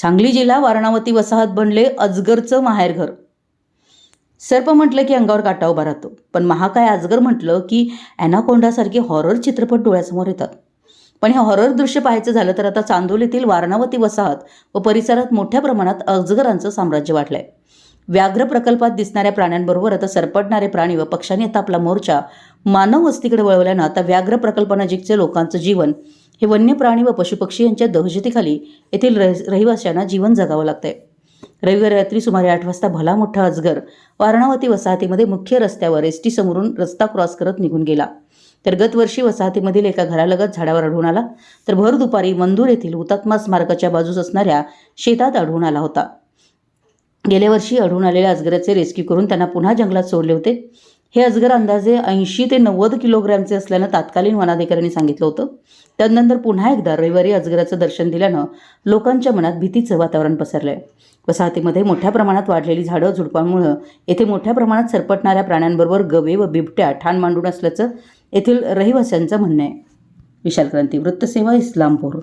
सांगली जिल्हा वारणावती वसाहत बनले अजगरचं माहेरघर सर्प म्हटलं की अंगावर काटा उभा राहतो. पण महाकाय अजगर म्हटलं की ॲनाकोंडासारखे हॉरर चित्रपट डोळ्यासमोर येतात. पण हे हॉरर दृश्य पाहायचं झालं तर आता चांदोलीतील वारणावती वसाहत व परिसरात मोठ्या प्रमाणात अजगरांचं साम्राज्य वाढलंय. व्याघ्र प्रकल्पात दिसणाऱ्या प्राण्यांबरोबर आता सरपटणारे प्राणी व पक्ष्यांनी आता आपला मोर्चा मानव वस्तीकडे वळवल्यानं आता व्याघ्र प्रकल्पानजीकचे लोकांचं जीवन हे वन्य प्राणी व पशुपक्षी यांच्या दहशतीखाली येथील रह रहिवाशांना जीवन जगावं लागतंय. रविवारी रात्री सुमारे आठ वाजता भला मोठा अजगर वारणावती वसाहतीमध्ये मुख्य रस्त्यावर एस टी समोरून रस्ता क्रॉस करत निघून गेला. तर गतवर्षी वसाहतीमधील एका घरालगत झाडावर आढळून आला. तर भर दुपारी मंदूर येथील हुतात्मा स्मारकाच्या बाजूस असणाऱ्या शेतात आढळून आला होता. गेल्या वर्षी आढळून आलेल्या अजगराचे रेस्क्यू करून त्यांना पुन्हा जंगलात सोडले होते. हे अजगर अंदाजे ऐंशी ते नव्वद किलोग्रॅमचे असल्यानं तात्कालीन वनाधिकाऱ्यांनी सांगितलं होतं. त्यानंतर पुन्हा एकदा रविवारी अजगराचं दर्शन दिल्यानं लोकांच्या मनात भीतीचं वातावरण पसरलंय. वसाहतीमध्ये मोठ्या प्रमाणात वाढलेली झाडं झुडपांमुळं येथे मोठ्या प्रमाणात सरपटणाऱ्या प्राण्यांबरोबर गवे व बिबट्या ठाण मांडून असल्याचं येथील रहिवाशांचं म्हणणं आहे. विशाल क्रांती वृत्तसेवा इस्लामपूर.